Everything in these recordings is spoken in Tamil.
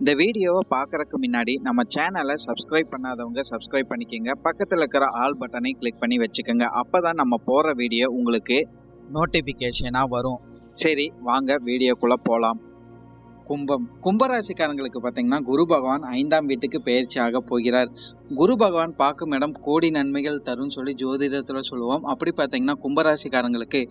இந்த வீடியோவை பார்க்கறதுக்கு முன்னாடி நம்ம சேனலை சப்ஸ்கிரைப் பண்ணாதவங்க சப்ஸ்கிரைப் பண்ணிக்கோங்க. பக்கத்தில் இருக்கிற ஆல் பட்டனை கிளிக் பண்ணி வச்சுக்கோங்க. அப்போ தான் நம்ம போகிற வீடியோ உங்களுக்கு நோட்டிஃபிகேஷனாக வரும். சரி வாங்க வீடியோக்குள்ளே போகலாம் கும்பம். கும்பராசிக்காரங்களுக்கு பார்த்தீங்கன்னா குரு பகவான் ஐந்தாம் வீட்டுக்கு பயிற்சியாக போகிறார். குரு பகவான் பார்க்கும் இடம் கோடி நன்மைகள் தரும் சொல்லி ஜோதிடத்தில் சொல்லுவோம். அப்படி பார்த்தீங்கன்னா கும்பராசிக்காரங்களுக்கு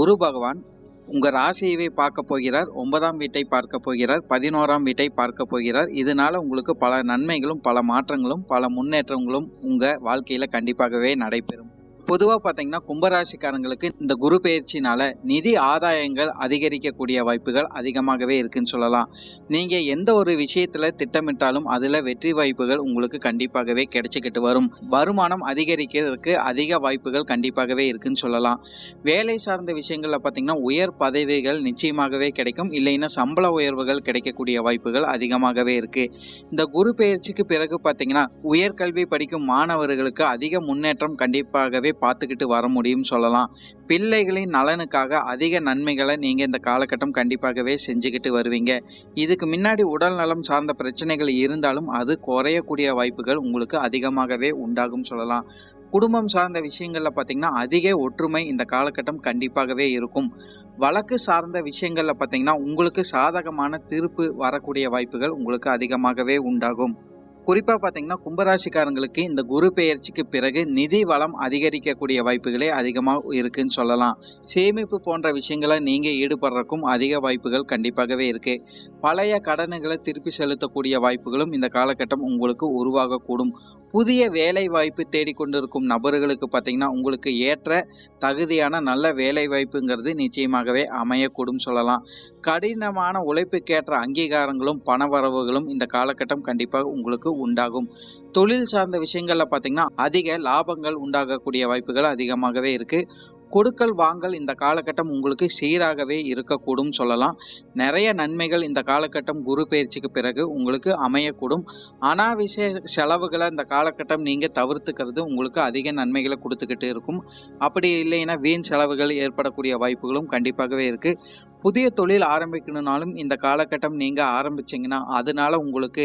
குரு பகவான் உங்கள் ராசியவே பார்க்க போகிறார். ஒன்பதாம் வீட்டை பார்க்க போகிறார். பதினோராம் வீட்டை பார்க்க போகிறார். இதனால உங்களுக்கு பல நன்மைகளும் பல மாற்றங்களும் பல முன்னேற்றங்களும் உங்கள் வாழ்க்கையில் கண்டிப்பாகவே நடைபெறும். பொதுவாக பார்த்தீங்கன்னா கும்பராசிக்காரங்களுக்கு இந்த குரு பயிற்சினால நிதி ஆதாயங்கள் அதிகரிக்கக்கூடிய வாய்ப்புகள் அதிகமாகவே இருக்குன்னு சொல்லலாம். நீங்கள் எந்த ஒரு விஷயத்தில் திட்டமிட்டாலும் அதில் வெற்றி வாய்ப்புகள் உங்களுக்கு கண்டிப்பாகவே கிடைச்சிக்கிட்டு வரும். வருமானம் அதிகரிக்கிறதுக்கு அதிக வாய்ப்புகள் கண்டிப்பாகவே இருக்குன்னு சொல்லலாம். வேலை சார்ந்த விஷயங்களில் பார்த்தீங்கன்னா உயர் பதவிகள் நிச்சயமாகவே கிடைக்கும். இல்லைன்னா சம்பள உயர்வுகள் கிடைக்கக்கூடிய வாய்ப்புகள் அதிகமாகவே இருக்கு. இந்த குரு பயிற்சிக்கு பிறகு பார்த்தீங்கன்னா உயர்கல்வி படிக்கும் மாணவர்களுக்கு அதிக முன்னேற்றம் கண்டிப்பாகவே பார்த்துக்கிட்டு வர முடியும்னு சொல்லலாம். பிள்ளைகளின் நலனுக்காக அதிக நன்மைகளை நீங்கள் இந்த காலகட்டம் கண்டிப்பாகவே செஞ்சுக்கிட்டு வருவீங்க. இதுக்கு முன்னாடி உடல் நலம் சார்ந்த பிரச்சனைகள் இருந்தாலும் அது குறையக்கூடிய வாய்ப்புகள் உங்களுக்கு அதிகமாகவே உண்டாகும் சொல்லலாம். குடும்பம் சார்ந்த விஷயங்களில் பார்த்தீங்கன்னா அதிக ஒற்றுமை இந்த காலகட்டம் கண்டிப்பாகவே இருக்கும். வழக்கு சார்ந்த விஷயங்களில் பார்த்தீங்கன்னா உங்களுக்கு சாதகமான தீர்ப்பு வரக்கூடிய வாய்ப்புகள் உங்களுக்கு அதிகமாகவே உண்டாகும். குறிப்பாக பார்த்தீங்கன்னா கும்பராசிக்காரங்களுக்கு இந்த குரு பெயர்ச்சிக்கு பிறகு நிதி வளம் அதிகரிக்கக்கூடிய வாய்ப்புகளே அதிகமாக இருக்குன்னு சொல்லலாம். சேமிப்பு போன்ற விஷயங்களை நீங்கள் ஈடுபடுறக்கும் அதிக வாய்ப்புகள் கண்டிப்பாகவே இருக்கு. பழைய கடனுகளை திருப்பி செலுத்தக்கூடிய வாய்ப்புகளும் இந்த காலகட்டம் உங்களுக்கு உருவாகக்கூடும். புதிய வேலை வாய்ப்பு தேடிக்கொண்டிருக்கும் நபர்களுக்கு பார்த்தீங்கன்னா உங்களுக்கு ஏற்ற தகுதியான நல்ல வேலை வாய்ப்புங்கிறது நிச்சயமாகவே அமையக்கூடும் சொல்லலாம். கடினமான உழைப்புக்கேற்ற அங்கீகாரங்களும் பணவரவுகளும் இந்த காலகட்டம் கண்டிப்பாக உங்களுக்கு உண்டாகும். தொழில் சார்ந்த விஷயங்களில் பார்த்தீங்கன்னா அதிக லாபங்கள் உண்டாகக்கூடிய வாய்ப்புகள் அதிகமாகவே இருக்குது கொடுக்கல் வாங்கல் இந்த காலகட்டம் உங்களுக்கு சீராகவே இருக்கக்கூடும் சொல்லலாம். நிறைய நன்மைகள் இந்த காலகட்டம் குரு பயிற்சிக்கு பிறகு உங்களுக்கு அமையக்கூடும். அனாவசிய செலவுகளை இந்த காலகட்டம் நீங்கள் தவிர்த்துக்கிறது உங்களுக்கு அதிக நன்மைகளை கொடுத்துக்கிட்டு இருக்கும். அப்படி இல்லைன்னா வீண் செலவுகள் ஏற்படக்கூடிய வாய்ப்புகளும் கண்டிப்பாகவே இருக்குது புதிய தொழில் ஆரம்பிக்கணும்னாலும் இந்த காலகட்டம் நீங்கள் ஆரம்பிச்சிங்கன்னா அதனால உங்களுக்கு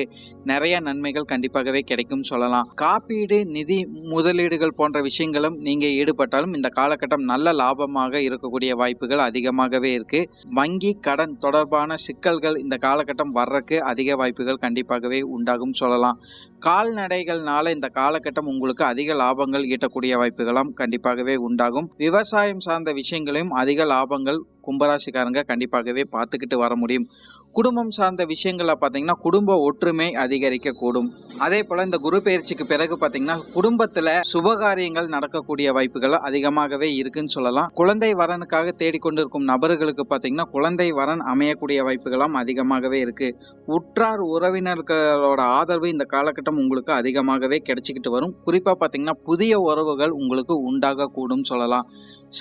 நிறைய நன்மைகள் கண்டிப்பாகவே கிடைக்கும் சொல்லலாம். காப்பீடு நிதி முதலீடுகள் போன்ற விஷயங்களும் நீங்கள் ஈடுபட்டாலும் இந்த காலகட்டம் நல்ல லாபமாக இருக்கக்கூடிய வாய்ப்புகள் அதிகமாகவே இருக்கு. வங்கி கடன் தொடர்பான சிக்கல்கள் இந்த காலகட்டம் வர்றதுக்கு அதிக வாய்ப்புகள் கண்டிப்பாகவே உண்டாகும் சொல்லலாம். கால்நடைகள்னால இந்த காலகட்டம் உங்களுக்கு அதிக லாபங்கள் ஈட்டக்கூடிய வாய்ப்புகளும் கண்டிப்பாகவே உண்டாகும். விவசாயம் சார்ந்த விஷயங்களையும் அதிக லாபங்கள் கும்பராசிக்காரங்க கண்டிப்பாகவே பார்த்துக்கிட்டு வர முடியும். குடும்பம் சார்ந்த விஷயங்களில் பார்த்தீங்கன்னா குடும்ப ஒற்றுமை அதிகரிக்கக்கூடும். அதே போல் இந்த குரு பயிற்சிக்கு பிறகு பார்த்தீங்கன்னா குடும்பத்தில் சுபகாரியங்கள் நடக்கக்கூடிய வாய்ப்புகள் அதிகமாகவே இருக்குன்னு சொல்லலாம். குழந்தை வரனுக்காக தேடிக்கொண்டிருக்கும் நபர்களுக்கு பார்த்தீங்கன்னா குழந்தை வரன் அமையக்கூடிய வாய்ப்புகளும் அதிகமாகவே இருக்கு. உற்றார் உறவினர்களோட ஆதரவு இந்த காலகட்டம் உங்களுக்கு அதிகமாகவே கிடைச்சிக்கிட்டு வரும். குறிப்பாக பார்த்தீங்கன்னா புதிய உறவுகள் உங்களுக்கு உண்டாகக்கூடும் சொல்லலாம்.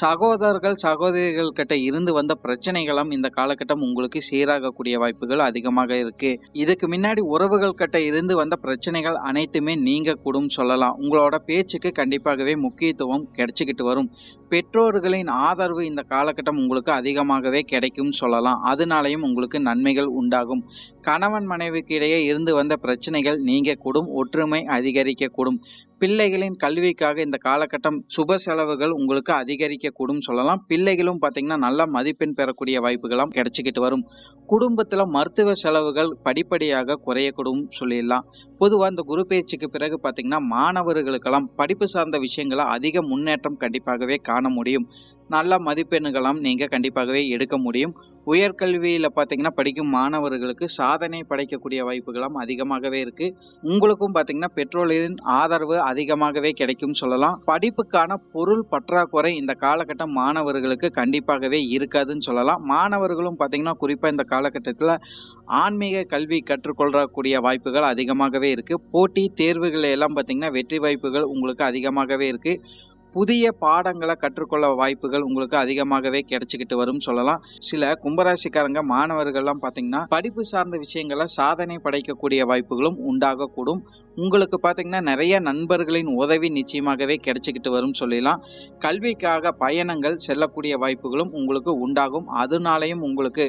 சகோதரர்கள் சகோதரிகள் கிட்ட இருந்து வந்த பிரச்சனைகளும் இந்த காலகட்டம் உங்களுக்கு சீராகக்கூடிய வாய்ப்புகள் அதிகமாக இருக்கு. இதுக்கு முன்னாடி உறவுகள் கிட்ட இருந்து வந்த பிரச்சனைகள் அனைத்துமே நீங்க கூடும் சொல்லலாம். உங்களோட பேச்சுக்கு கண்டிப்பாகவே முக்கியத்துவம் கிடைச்சிக்கிட்டு வரும். பெற்றோர்களின் ஆதரவு இந்த காலகட்டம் உங்களுக்கு அதிகமாகவே கிடைக்கும் சொல்லலாம். அதனாலையும் உங்களுக்கு நன்மைகள் உண்டாகும். கணவன் மனைவிக்கு இடையே இருந்து வந்த பிரச்சனைகள் நீங்க கூடும் ஒற்றுமை அதிகரிக்கக்கூடும். பிள்ளைகளின் கல்விக்காக இந்த காலகட்டம் சுப செலவுகள் உங்களுக்கு அதிகரிக்கக்கூடும் சொல்லலாம். பிள்ளைகளும் பார்த்தீங்கன்னா நல்ல மதிப்பெண் பெறக்கூடிய வாய்ப்புகளும் கிடைச்சிக்கிட்டு வரும். குடும்பத்தில் மருத்துவ செலவுகள் படிப்படியாக குறையக்கூடும் சொல்லிடலாம். பொதுவாக இந்த குரு பயிற்சிக்கு பிறகு பார்த்தீங்கன்னா மாணவர்களுக்கெல்லாம் படிப்பு சார்ந்த விஷயங்களை அதிக முன்னேற்றம் கண்டிப்பாகவே காண முடியும். நல்ல மதிப்பெண்களும் நீங்கள் கண்டிப்பாகவே எடுக்க முடியும். உயர்கல்வியில் பார்த்தீங்கன்னா படிக்கும் மாணவர்களுக்கு சாதனை படைக்கக்கூடிய வாய்ப்புகளும் அதிகமாகவே இருக்குது உங்களுக்கும் பார்த்தீங்கன்னா பெட்ரோலின் ஆதரவு அதிகமாகவே கிடைக்கும் சொல்லலாம். படிப்புக்கான பொருள் பற்றாக்குறை இந்த காலகட்டம் மாணவர்களுக்கு கண்டிப்பாகவே இருக்காதுன்னு சொல்லலாம். மாணவர்களும் பார்த்தீங்கன்னா குறிப்பாக இந்த காலகட்டத்தில் ஆன்மீக கல்வி கற்றுக்கொள்ளக்கூடிய வாய்ப்புகள் அதிகமாகவே இருக்குது போட்டி தேர்வுகள் எல்லாம் பார்த்தீங்கன்னா வெற்றி வாய்ப்புகள் உங்களுக்கு அதிகமாகவே இருக்குது புதிய பாடங்களை கற்றுக்கொள்ள வாய்ப்புகள் உங்களுக்கு அதிகமாகவே கிடைச்சிக்கிட்டு வரும் சொல்லலாம். சில கும்பராசிக்காரங்க மாணவர்கள்லாம் பார்த்தீங்கன்னா படிப்பு சார்ந்த விஷயங்களை சாதனை படைக்கக்கூடிய வாய்ப்புகளும் உண்டாகக்கூடும். உங்களுக்கு பார்த்தீங்கன்னா நிறைய நண்பர்களின் உதவி நிச்சயமாகவே கிடைச்சிக்கிட்டு வரும் சொல்லலாம். கல்விக்காக பயணங்கள் செல்லக்கூடிய வாய்ப்புகளும் உங்களுக்கு உண்டாகும். அதனாலையும் உங்களுக்கு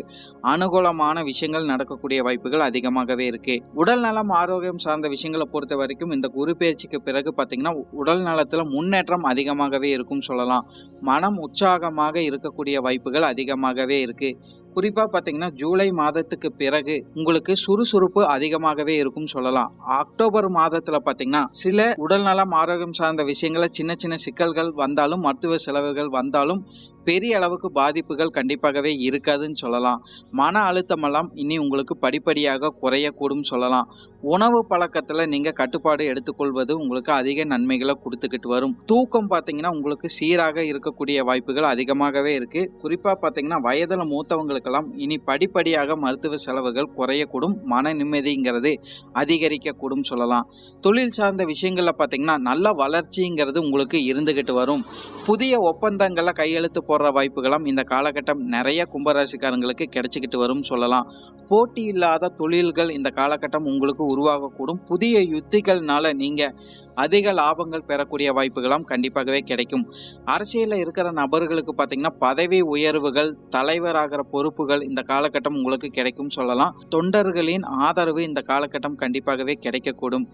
அனுகூலமான விஷயங்கள் நடக்கக்கூடிய வாய்ப்புகள் அதிகமாகவே இருக்கு. உடல் நலம் ஆரோக்கியம் சார்ந்த விஷயங்களை பொறுத்த வரைக்கும் இந்த குரு பயிற்சிக்கு பிறகு பார்த்தீங்கன்னா உடல் நலத்தில் முன்னேற்றம் அதிகமாகவே இருக்கும் சொல்லலாம். மனம் உற்சாகமாக இருக்கக்கூடிய வாய்ப்புகள் அதிகமாகவே இருக்கு. குறிப்பாக பார்த்தீங்கன்னா ஜூலை மாதத்துக்கு பிறகு உங்களுக்கு சுறுசுறுப்பு அதிகமாகவே இருக்கும் சொல்லலாம். அக்டோபர் மாதத்தில் பார்த்தீங்கன்னா சில உடல்நலம் ஆரோக்கியம் சார்ந்த விஷயங்கள சின்ன சின்ன சிக்கல்கள் வந்தாலும் மருத்துவ செலவுகள் வந்தாலும் பெரிய அளவுக்கு பாதிப்புகள் கண்டிப்பாகவே இருக்காதுன்னு சொல்லலாம். மன அழுத்தமெல்லாம் இனி உங்களுக்கு படிப்படியாக குறையக்கூடும் சொல்லலாம். உணவு பழக்கத்துல நீங்க கட்டுப்பாடு எடுத்துக்கொள்வது உங்களுக்கு அதிக நன்மைகளை கொடுத்துக்கிட்டு வரும். தூக்கம் பார்த்தீங்கன்னா உங்களுக்கு சீராக இருக்கக்கூடிய வாய்ப்புகள் அதிகமாகவே இருக்கு. குறிப்பா பார்த்தீங்கன்னா வயதில் மூத்தவங்களுக்கெல்லாம் இனி படிப்படியாக மருத்துவ செலவுகள் குறையக்கூடும். மன நிம்மதிங்கிறது அதிகரிக்கக்கூடும் சொல்லலாம். தொழில் சார்ந்த விஷயங்கள்ல பார்த்தீங்கன்னா நல்ல வளர்ச்சிங்கிறது உங்களுக்கு இருந்துகிட்டு வரும். புதிய ஒப்பந்தங்களை கையெழுத்து போடுற வாய்ப்புகளும் இந்த காலகட்டம் நிறைய கும்பராசிக்காரங்களுக்கு கிடைச்சிக்கிட்டு வரும் சொல்லலாம். போட்டி இல்லாத தொழில்கள் இந்த காலகட்டம் உங்களுக்கு உருவாகக்கூடும். புதிய யுத்திகள்னால நீங்க அதிக லாபங்கள் பெறக்கூடிய வாய்ப்புகளும் கண்டிப்பாகவே கிடைக்கும். அரசியலில் இருக்கிற நபர்களுக்கு பார்த்தீங்கன்னா பதவி உயர்வுகள் தலைவராகிற பொறுப்புகள் இந்த காலகட்டம் உங்களுக்கு கிடைக்கும் சொல்லலாம். தொண்டர்களின் ஆதரவு இந்த காலகட்டம் கண்டிப்பாகவே கிடைக்கக்கூடும்.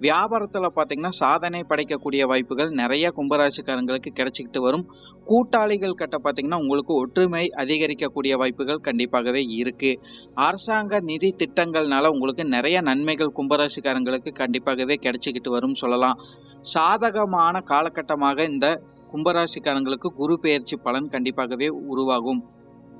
வியாபாரத்தில் பார்த்தீங்கன்னா சாதனை படைக்கக்கூடிய வாய்ப்புகள் நிறைய கும்பராசிக்காரங்களுக்கு கிடைச்சிக்கிட்டு வரும். கூட்டாளிகள் கிட்ட பார்த்தீங்கன்னா உங்களுக்கு ஒற்றுமை அதிகரிக்கக்கூடிய வாய்ப்புகள் கண்டிப்பாகவே இருக்கு. அரசாங்க நிதி திட்டங்கள்னால உங்களுக்கு நிறைய நன்மைகள் கும்பராசிக்காரங்களுக்கு கண்டிப்பாகவே கிடைச்சிக்கிட்டு வரும் சொல்லலாம். சாதகமான காலகட்டமாக இந்த கும்பராசிக்காரங்களுக்கு குரு பெயர்ச்சி பலன் கண்டிப்பாகவே உருவாகும்.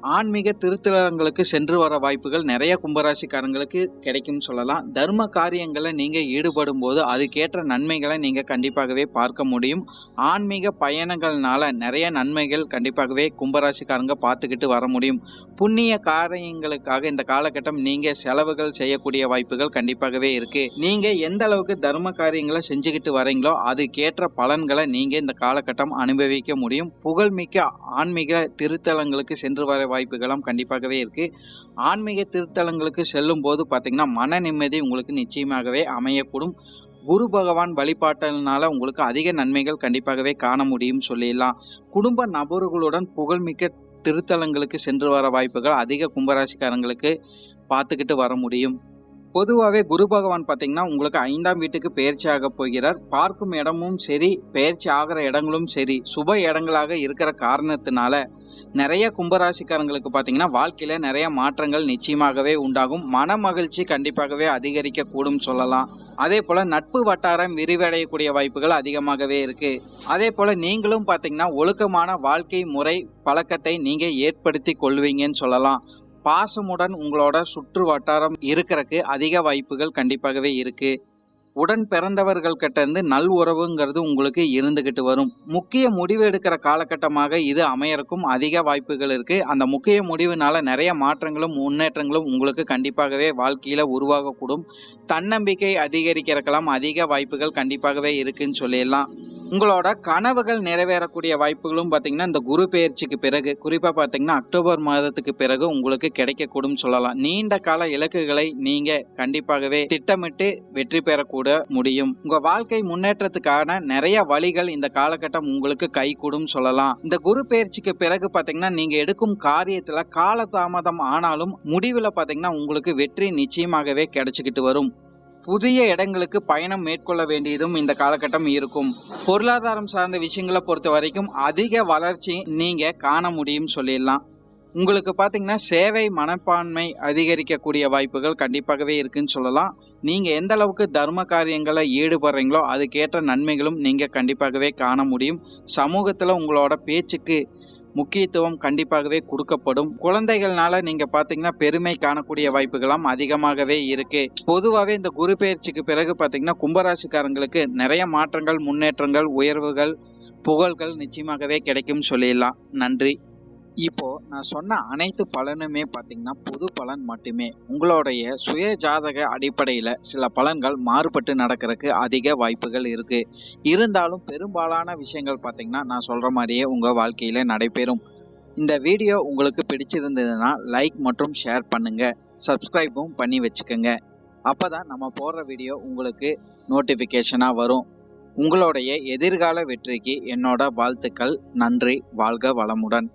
ஆன்மீக திருத்தலங்களுக்கு சென்று வர வாய்ப்புகள் நிறைய கும்பராசிக்காரங்களுக்கு கிடைக்கும் சொல்லலாம். தர்ம காரியங்களை நீங்கள் ஈடுபடும் போது அதுக்கேற்ற நன்மைகளை நீங்கள் கண்டிப்பாகவே பார்க்க முடியும். ஆன்மீக பயணங்கள்னால நிறைய நன்மைகள் கண்டிப்பாகவே கும்பராசிக்காரங்க பார்த்துக்கிட்டு வர முடியும். புண்ணிய காரியங்களுக்காக இந்த காலகட்டம் நீங்க செலவுகள் செய்யக்கூடிய வாய்ப்புகள் கண்டிப்பாகவே இருக்கு. நீங்க எந்த அளவுக்கு தர்ம காரியங்களை செஞ்சுக்கிட்டு வரீங்களோ அதுக்கேற்ற பலன்களை நீங்க இந்த காலகட்டம் அனுபவிக்க முடியும். புகழ்மிக்க ஆன்மீக திருத்தலங்களுக்கு சென்று வர வாய்ப்புகளும் கண்டிப்பாகவே இருக்கு. ஆன்மீக திருத்தலங்களுக்கு செல்லும் போது பார்த்தீங்கன்னா மன நிம்மதி உங்களுக்கு நிச்சயமாகவே அமையக்கூடும். குரு பகவான் வழிபாட்டினால உங்களுக்கு அதிக நன்மைகள் கண்டிப்பாகவே காண முடியும் சொல்லிடலாம். குடும்ப நபர்களுடன் புகழ்மிக்க திருத்தலங்களுக்கு சென்று வர வாய்ப்புகள் அதிக கும்பராசிக்காரங்களுக்கு பார்த்துக்கிட்டு வர முடியும். பொதுவாகவே குரு பகவான் பார்த்தீங்கன்னா உங்களுக்கு ஐந்தாம் வீட்டுக்கு பெயர்ச்சி ஆக போகிறார். பார்க்கும் இடமும் சரி பெயர்ச்சி ஆகிற இடங்களும் சரி சுப இடங்களாக இருக்கிற காரணத்தினால நிறைய கும்பராசிக்காரங்களுக்கு பார்த்தீங்கன்னா வாழ்க்கையில நிறைய மாற்றங்கள் நிச்சயமாகவே உண்டாகும். மன மகிழ்ச்சி கண்டிப்பாகவே அதிகரிக்க கூடும் சொல்லலாம். அதே போல நட்பு வட்டாரம் விரிவடையக்கூடிய வாய்ப்புகள் அதிகமாகவே இருக்கு. அதே போல நீங்களும் பார்த்தீங்கன்னா ஒழுக்கமான வாழ்க்கை முறை பழக்கத்தை நீங்க ஏற்படுத்தி கொள்வீங்கன்னு சொல்லலாம். பாசமுடன் உங்களோட சுற்று வட்டாரம் இருக்கிறக்கு அதிக வாய்ப்புகள் கண்டிப்பாகவே இருக்கு. உடன் பிறந்தவர்கள் கிட்ட இருந்து நல் உறவுங்கிறது உங்களுக்கு இருந்துகிட்டு வரும். முக்கிய முடிவு எடுக்கிற காலகட்டமாக இது அமையறக்கும் அதிக வாய்ப்புகள் இருக்கு. அந்த முக்கிய முடிவுனால நிறைய மாற்றங்களும் முன்னேற்றங்களும் உங்களுக்கு கண்டிப்பாகவே வாழ்க்கையில உருவாகக்கூடும். தன்னம்பிக்கை அதிகரிக்கிறக்கெல்லாம் அதிக வாய்ப்புகள் கண்டிப்பாகவே இருக்குன்னு சொல்லிடலாம். உங்களோட கனவுகள் நிறைவேறக்கூடிய வாய்ப்புகளும் பார்த்தீங்கன்னா இந்த குரு பெயர்ச்சிக்கு பிறகு குறிப்பாக பார்த்தீங்கன்னா அக்டோபர் மாதத்துக்கு பிறகு உங்களுக்கு கிடைக்கக்கூடும் சொல்லலாம். நீண்ட கால இலக்குகளை நீங்க கண்டிப்பாகவே திட்டமிட்டு வெற்றி பெறக்கூட முடியும். உங்க வாழ்க்கை முன்னேற்றத்துக்கான நிறைய வழிகள் இந்த காலகட்டம் உங்களுக்கு கை கூடும் சொல்லலாம். இந்த குரு பெயர்ச்சிக்கு பிறகு பார்த்தீங்கன்னா நீங்க எடுக்கும் காரியத்துல காலதாமதம் ஆனாலும் முடிவில் பார்த்தீங்கன்னா உங்களுக்கு வெற்றி நிச்சயமாகவே கிடைச்சிக்கிட்டு வரும். புதிய இடங்களுக்கு பயணம் மேற்கொள்ள வேண்டியதும் இந்த காலகட்டம் இருக்கும். பொருளாதாரம் சார்ந்த விஷயங்களை பொறுத்த வரைக்கும் அதிக வளர்ச்சி நீங்க காண முடியும் சொல்லிடலாம். உங்களுக்கு பார்த்தீங்கன்னா சேவை மனப்பான்மை அதிகரிக்கக்கூடிய வாய்ப்புகள் கண்டிப்பாகவே இருக்குன்னு சொல்லலாம். நீங்க எந்த அளவுக்கு தர்ம காரியங்களை ஈடுபடுறீங்களோ அதுக்கேற்ற நன்மைகளும் நீங்க கண்டிப்பாகவே காண முடியும். சமூகத்துல உங்களோட பேச்சுக்கு முக்கியத்துவம் கண்டிப்பாகவே கொடுக்கப்படும். குழந்தைகள்னால நீங்க பாத்தீங்கன்னா பெருமை காணக்கூடிய வாய்ப்புகளும் அதிகமாகவே இருக்கு. பொதுவாகவே இந்த குரு பயிற்சிக்கு பிறகு பாத்தீங்கன்னா கும்பராசிக்காரங்களுக்கு நிறைய மாற்றங்கள் முன்னேற்றங்கள் உயர்வுகள் புகழ்கள் நிச்சயமாகவே கிடைக்கும் சொல்லிடலாம். நன்றி. இப்போ நான் சொன்ன அனைத்து பலனுமே பார்த்தீங்கன்னா பொது பலன் மட்டுமே. உங்களுடைய சுய ஜாதக அடிப்படையில் சில பலன்கள் மாறுபட்டு நடக்கிறதுக்கு அதிக வாய்ப்புகள் இருக்கு. இருந்தாலும் பெரும்பாலான விஷயங்கள் பார்த்தீங்கன்னா நான் சொல்ற மாதிரியே உங்க வாழ்க்கையில நடைபெறும். இந்த வீடியோ உங்களுக்கு பிடிச்சிருந்ததுன்னா லைக் மற்றும் ஷேர் பண்ணுங்க. சப்ஸ்கிரைபும் பண்ணி வச்சுக்கோங்க. அப்பதான் நம்ம போடுற வீடியோ உங்களுக்கு நோட்டிஃபிகேஷனாக வரும். உங்களுடைய எதிர்கால வெற்றிக்கு என்னோட வாழ்த்துக்கள். நன்றி. வாழ்க வளமுடன்.